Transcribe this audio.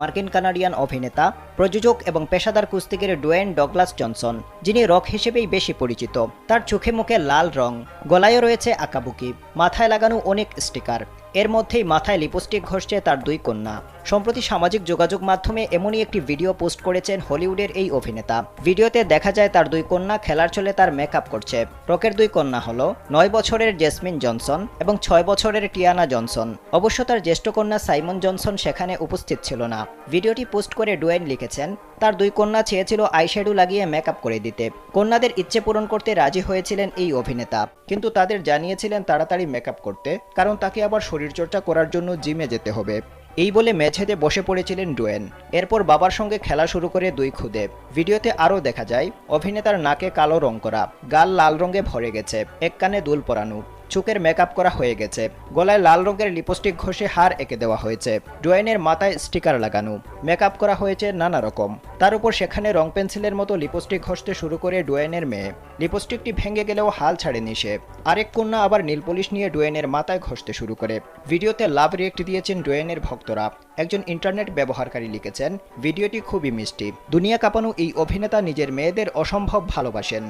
মার্কিন কানাডিয়ান অভিনেতা, প্রযোজক এবং পেশাদার কুস্তিগির ডোয়েন ডগলাস জনসন, যিনি রক হিসেবেই বেশি পরিচিত। তার চোখে মুখে লাল রং গলায় রয়েছে আঁকাবুকি, মাথায় লাগানো অনেক স্টিকার। এর মধ্যেই মাথায় লিপস্টিক ঘষছে তার দুই কন্যা। সম্প্রতি সামাজিক যোগাযোগ মাধ্যমে এমনই একটি ভিডিও পোস্ট করেছেন হলিউডের এই অভিনেতা। ভিডিওতে দেখা যায় তার দুই কন্যা খেলার চলে তার মেকআপ করছে। রকের দুই কন্যা হল নয় বছরের জেসমিন জনসন এবং ছয় বছরের টিয়ানা জনসন। অবশ্য তার জ্যেষ্ঠ কন্যা সাইমন জনসন সেখানে উপস্থিত ছিল না। ভিডিওটি পোস্ট করে ডোয়েন লিখেছেন তার দুই কন্যা চেয়েছিল আইশ্যাডো লাগিয়ে মেকআপ করে দিতে। কন্যাদের ইচ্ছে পূরণ করতে রাজি হয়েছিলেন এই অভিনেতা। কিন্তু তাদের জানিয়েছিলেন তাড়াতাড়ি মেকআপ করতে, কারণ তাকে আবার শরীরচর্চা করার জন্য জিমে যেতে হবে। এই বলে মেঝেতে বসে পড়েছিলেন ডোয়েন। এরপর বাবার সঙ্গে খেলা শুরু করে দুই খুদে। ভিডিওতে আরও দেখা যায়, অভিনেতার নাকে কালো রং করা, গাল লাল রঙে ভরে গেছে, এক কানে দুল পরানো। চোখের মেকআপ করা হয়ে গেছে। গলায় লাল রঙের লিপস্টিক ঘষে হার এঁকে দেওয়া হয়েছে। ডোয়েনের মাথায় স্টিকার লাগানো। মেকআপ করা হয়েছে নানা রকম। তার উপর সেখানে রং পেন্সিলের মতো লিপস্টিক ঘষতে শুরু করে ডোয়েনের মেয়ে। লিপস্টিকটি ভেঙে গেলেও হাল ছাড়েনি সে। আরেক কন্যা আবার নীল পলিশ নিয়ে ডোয়েনের মাথায় ঘষতে শুরু করে। ভিডিওতে লাভ রিয়েক্ট দিয়েছেন ডোয়েনের ভক্তরা। একজন ইন্টারনেট ব্যবহারকারী লিখেছেন, ভিডিওটি খুবই মিষ্টি। দুনিয়া কাঁপানো এই অভিনেতা নিজের মেয়েদের অসম্ভব ভালোবাসেন।